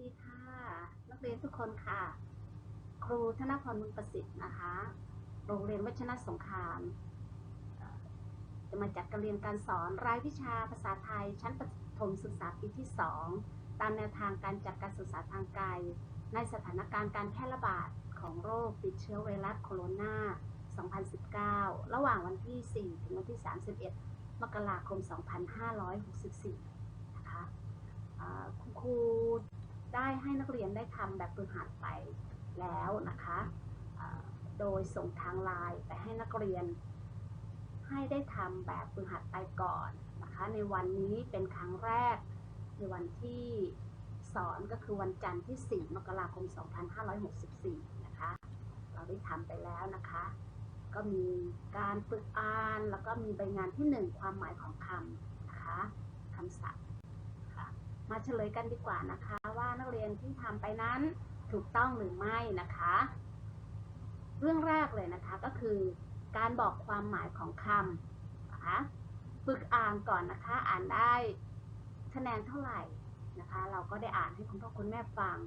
ดีค่ะ นักเรียนทุกคนค่ะ ครูธนพรมุนประสิทธิ์นะคะ โรงเรียนวัชนะสงครามจะมาจัดการเรียนการสอนรายวิชาภาษาไทย ชั้นประถมศึกษาปีที่ 2 ตามแนวทางการจัดการศึกษาทางไกล ในสถานการณ์การแพร่ระบาดของโรคติดเชื้อไวรัสโคโรนา 2019 ระหว่างวันที่ 4 ถึงวันที่ 31 มกราคม 2564 นะคะอ่าคุณครู ได้ให้นักเรียนได้ทำแบบฝึกหัดไปแล้วนะคะ โดยส่งทางไลน์ไปให้นักเรียน ให้ได้ทำแบบฝึกหัดไปก่อนนะคะ ในวันนี้เป็นครั้งแรก ในวันที่สอนก็คือวันจันทร์ที่ 4 มกราคม 2564 นะคะ เราได้ทำไปแล้วนะคะ ก็มีการฝึกอ่าน แล้วก็มีใบงานที่ 1 ความหมายของคำนะคะคำศัพท์ มาเฉลยกันดีกว่านะคะ ว่านักเรียนที่ทำไปนั้นถูกต้องหรือไม่นะคะ เรื่องแรกเลยนะคะก็คือ การบอกความหมายของคำนะคะฝึกอ่านก่อนนะคะ อ่านได้คะแนนเท่าไหร่นะคะ เราก็ได้อ่านให้คุณพ่อคุณแม่ฟัง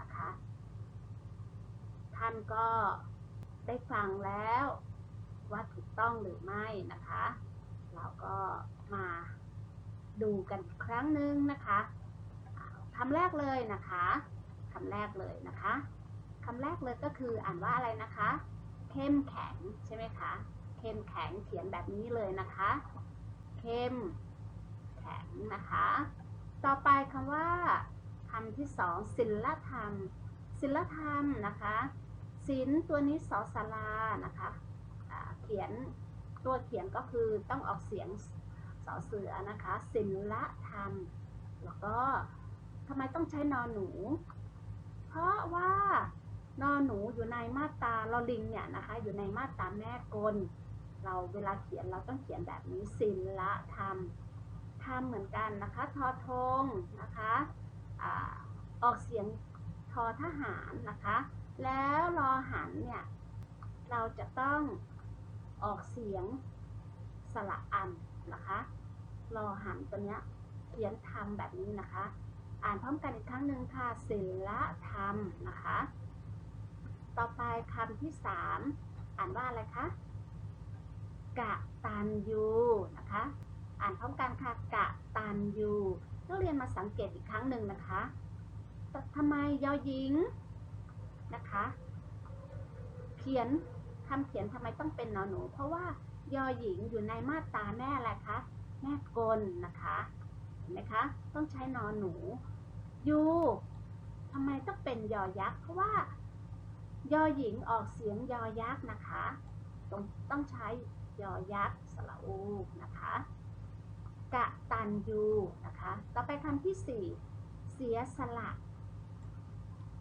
นะคะ ท่านก็ได้ฟังแล้วว่าถูกต้องหรือไม่นะคะ เราก็มา ดูกันอีกครั้งหนึ่งนะคะคำแรกเลยนะคะคำแรกเลยนะคะคำแรกเลยก็คืออ่านว่าอะไรนะคะ เข้มแข็งใช่ไหมคะเข้มแข็งเขียนแบบนี้เลยนะคะ เข้มแข็งนะคะ ต่อไปคำว่าคำที่สองศิลธรรมศิลธรรมนะคะศิลตัวนี้สอสารานะคะเขียนตัวเขียนก็คือต้องออกเสียง สอเสือนะคะศิลธรรม แล้วก็ทำไมต้องใช้นอนหนู เพราะว่านอนหนูอยู่ในมาตราลอลิงเนี่ยนะคะ อยู่ในมาตราแม่กล เราเวลาเขียนเราต้องเขียนแบบนี้ศิลธรรมธรรมเหมือนกันนะคะ ทอทงนะคะอออกเสียงทอทหารนะคะ แล้วรอหันเนี่ย เราจะต้องออกเสียงสระอัน นะคะรอหันตัวเนี้ยเขียนธรรมแบบนี้นะคะ อ่านพร้อมกันอีกครั้งหนึ่งค่ะศิลธรรมนะคะ ต่อไปคำที่สามอ่านว่าอะไรคะกะตันยูนะคะ อ่านพร้อมกันค่ะกะตันยูนักเรียนมาสังเกตอีกครั้งหนึ่งนะคะทำไมยอหญิงนะคะ เขียนคำเขียนทำไมต้องเป็นนอหนู เพราะว่า ยอหญิงอยู่ในมาตราแม่อะไรคะ แม่กลนะคะเห็นไหมคะ ต้องใช้นอนหนู ยูทำไมต้องเป็นยอยักษ์เพราะว่า ยอหญิงออกเสียงยอยักษ์นะคะต้องต้องใช้ยอยักษ์สระอูนะคะกะตันยูนะคะ ต่อไปคำที่สี่เสียสละ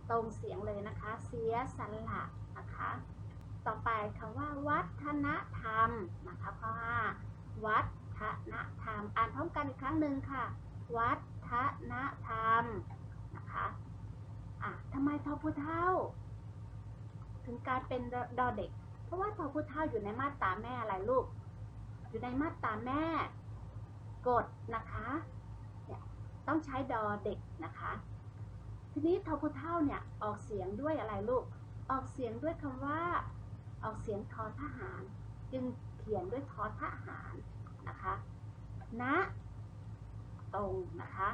ตรงเสียงเลยนะคะ เสียสละนะคะ ต่อไปคำว่าวัฒนธรรมนะคะเพราะว่าวัฒนธรรม อ่านพร้อมกันอีกครั้งหนึ่งค่ะ วัฒนธรรมนะคะอะทำไมทอพูเท่า ถึงการเป็นดอเด็ก เพราะว่าทอพูเท่าอยู่ในมาตราแม่อะไรลูก อยู่ในมาตราแม่ กดนะคะเนี่ยต้องใช้ดอเด็กนะคะ ทีนี้ทอพูเท่าเนี่ยออกเสียงด้วยอะไรลูก ออกเสียงด้วยคำว่า ออกเสียงทอทหาร จึงเขียนด้วยทอทหารนะคะณตรงนะคะ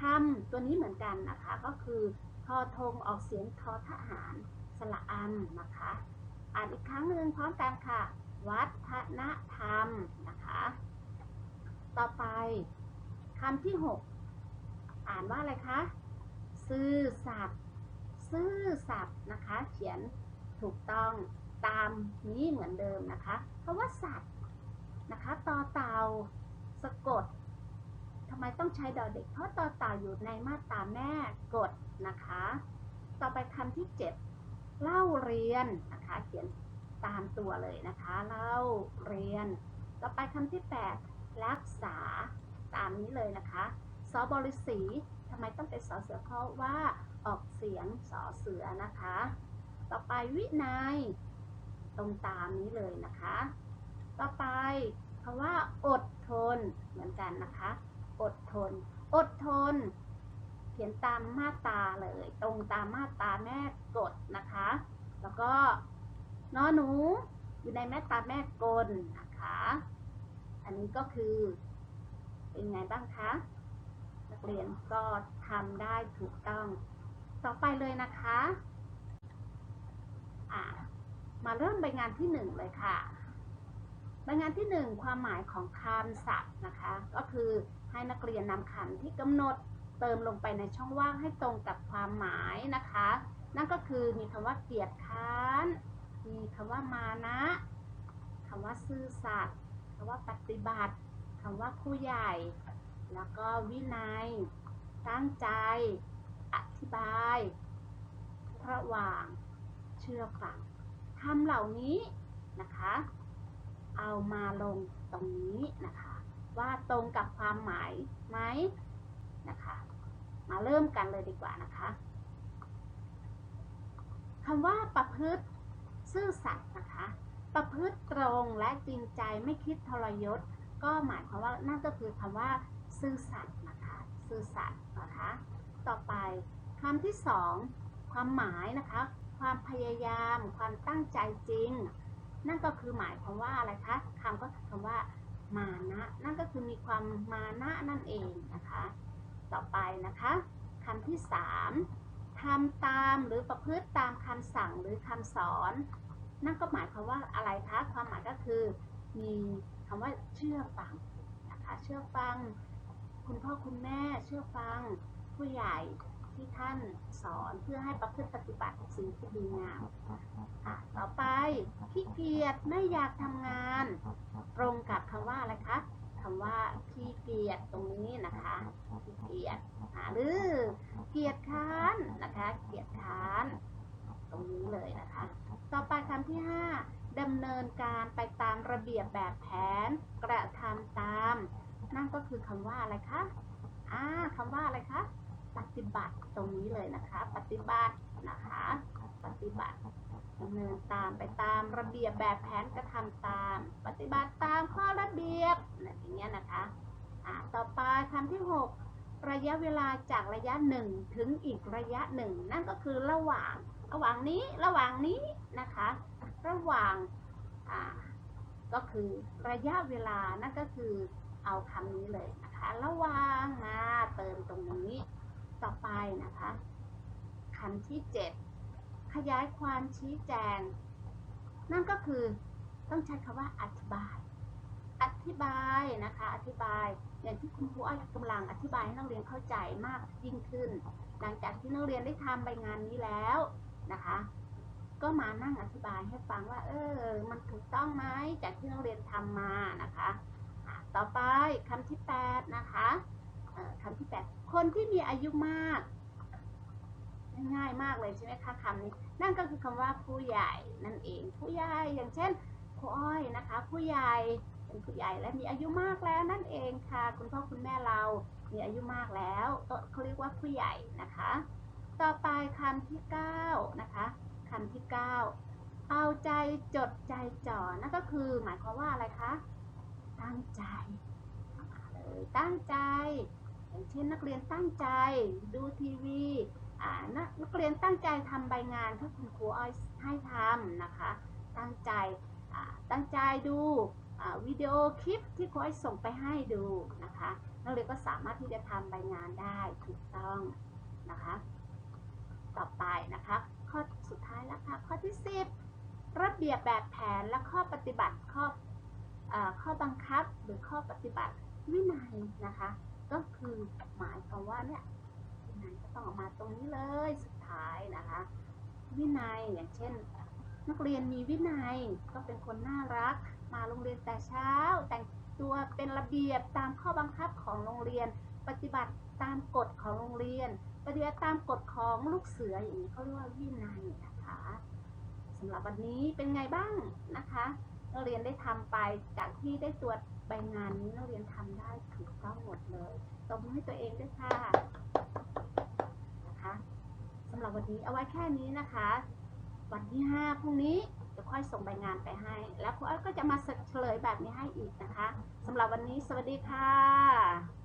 ทำตัวนี้เหมือนกันนะคะก็คือทอทงออกเสียงทอทหารสระอันนะคะอ่านอีกครั้งหนึ่งพร้อมกันค่ะ วัฒนธรรมนะคะต่อไปคำที่ 6 อ่านว่าอะไรคะซื่อสัตย์ซื่อสัตย์นะคะ เขียนถูกต้อง ตามนี้เหมือนเดิมนะคะเพราะว่าสัตว์นะคะต่อเต่าสะกดทำไมต้องใช้ดอเด็ก เพราะต่อเต่าอยู่ในมาตราแม่กดนะคะ ต่อไปคำที่ 7 เล่าเรียนนะคะ เขียนตามตัวเลยนะคะ เล่าเรียน ต่อไปคำที่ 8 รักษาตามนี้เลยนะคะสอบริสีทำไมต้องเป็นสอเสือเพราะว่าออกเสียงสอเสือนะคะ ต่อไปวินัย ตรงตามนี้เลยนะคะ ต่อไปคำว่าอดทนเหมือนกันนะคะ อดทน อดทน เขียนตามมาตาเลย ตรงตามมาตาแม่กฎนะคะ แล้วก็นอหนูอยู่ในแม่ตาแม่กลนะคะ อันนี้ก็คือเป็นไงบ้างคะนักเรียนก็ทำได้ถูกต้อง ต่อไปเลยนะคะ มาเริ่มใบงานที่หนึ่งเลยค่ะ ใบงานที่หนึ่งความหมายของคำศัพท์นะคะ ก็คือให้นักเรียนนำคำที่กำหนดเติมลงไปในช่องว่างให้ตรงกับความหมายนะคะ นั่นก็คือมีคำว่าเกียรติค้าน มีคำว่ามานะคำว่าซื่อสัตย์คำว่าปฏิบัติคำว่าผู้ใหญ่ แล้วก็วินัย ตั้งใจ อธิบาย ระหว่าง เชื่อฟัง คำเหล่านี้นะคะ เอามาลงตรงนี้นะคะ ว่าตรงกับความหมายไหมนะคะ มาเริ่มกันเลยดีกว่านะคะคำว่าประพฤติซื่อสัตย์นะคะ ประพฤติตรงและจริงใจไม่คิดทรยศ ก็หมายความว่านั่นก็คือคำว่า ซื่อสัตย์นะคะ ซื่อสัตย์นะคะ ต่อไปคำที่สองความหมายนะคะ ความพยายาม ความตั้งใจจริง นั่นก็คือหมายความว่าอะไรคะคำก็คือคำว่า มานะ นั่นก็คือมีความมานะนั่นเองนะคะ ต่อไปนะคะคำที่สามทำตามหรือประพฤติตามคำสั่งหรือคำสอน นั่นก็หมายความว่าอะไรคะความหมายก็คือ มีคำว่าเชื่อฟังนะคะเชื่อฟัง คุณพ่อคุณแม่เชื่อฟังผู้ใหญ่ ที่ท่านสอนเพื่อให้ประพฤติปฏิบัติสิ่งที่ดีงามอะต่อไปขี้เกียจไม่อยากทำงาน ตรงกับคำว่าอะไรคะคำว่าขี้เกียจตรงนี้นะคะขี้เกียจหรือเกียจค้านนะคะ เกียจค้าน ตรงนี้เลยนะคะ ต่อไปคำที่ห้าดำเนินการไปตามระเบียบแบบแผนกระทำตาม นั่นก็คือคำว่าอะไรคะอ่าคำว่าอะไรคะ ปฏิบัติตรงนี้เลยนะคะ ปฏิบัตินะคะ ปฏิบัติดำเนินตามไปตามระเบียบแบบแผนกระทำตาม ปฏิบัติตามข้อระเบียบนะอย่างเงี้ยนะคะอ่าต่อไปคำที่หกระยะเวลาจากระยะหนึ่งถึงอีกระยะหนึ่งนั่นก็คือระหว่างระหว่างนี้ระหว่างนี้นะคะ ระหว่างอ่าก็คือระยะเวลานั่นก็คือเอาคำนี้เลยนะคะ ระหว่างมาเติมตรงนี้ ต่อไปนะคะคำที่ 7 ขยายความชี้แจง นั่นก็คือต้องใช้คำว่าอธิบาย อธิบายนะคะ อธิบาย อย่างที่คุณครูอ้อยกำลังอธิบายให้นักเรียนเข้าใจมากยิ่งขึ้น หลังจากที่นักเรียนได้ทำใบงานนี้แล้วนะคะ ก็มานั่งอธิบายให้ฟังว่า เออ มันถูกต้องไหมจากที่นักเรียนทำมานะคะอะต่อไปคำที่ 8 นะคะ เอ่อคำที่ 8 คนที่มีอายุมาก ง่ายมากเลยใช่ไหมคะคำนี้ นั่นก็คือคำว่าผู้ใหญ่นั่นเอง ผู้ใหญ่อย่างเช่นครูอ้อยนะคะ ผู้ใหญ่เป็นผู้ใหญ่และมีอายุมากแล้วนั่นเองค่ะ คุณพ่อคุณแม่เรามีอายุมากแล้วเขาเรียกว่าผู้ใหญ่นะคะ ต่อไปคำที่ 9 นะคะคำที่ 9 เอาใจจดใจจ่อนั่นก็คือหมายความว่าอะไรคะ ตั้งใจมาเลยตั้งใจ อย่างเช่นนักเรียนตั้งใจดูทีวีนักนักเรียนตั้งใจทำใบงานที่คุณครูอ้อยให้ทำนะคะ ตั้งใจตั้งใจดูวิดีโอคลิปที่ครูอ้อยส่งไปให้ดูนะคะนักเรียนก็สามารถที่จะทำใบงานได้ถูกต้องนะคะ ต่อไปนะคะ ข้อสุดท้ายแล้วค่ะข้อที่ 10 ระเบียบแบบแผนและข้อปฏิบัติข้ออข้อบังคับหรือข้อปฏิบัติวินัยนะคะ ก็คือหมายความว่าเนี่ยวินัยก็ต้องออกมาตรงนี้เลยสุดท้ายนะคะ วินัยอย่างเช่น นักเรียนมีวินัยก็เป็นคนน่ารัก มาโรงเรียนแต่เช้า แต่งตัวเป็นระเบียบตามข้อบังคับของโรงเรียน ปฏิบัติตามกฎของโรงเรียน ปฏิบัติตามกฎของลูกเสืออย่างนี้เขาเรียกว่าวินัยนะคะสำหรับวันนี้เป็นไงบ้างนะคะนักเรียนได้ทำไปจากที่ได้ตรวจใบงานนี้นักเรียนทำได้ถูกต้องหมด ตบมือให้ตัวเองด้วยค่ะนะคะสำหรับวันนี้เอาไว้แค่นี้นะคะ วันที่ห้าพรุ่งนี้จะค่อยส่งใบงานไปให้ แล้วครูอ้อยก็จะมาเฉลยแบบนี้ให้อีกนะคะสำหรับวันนี้สวัสดีค่ะ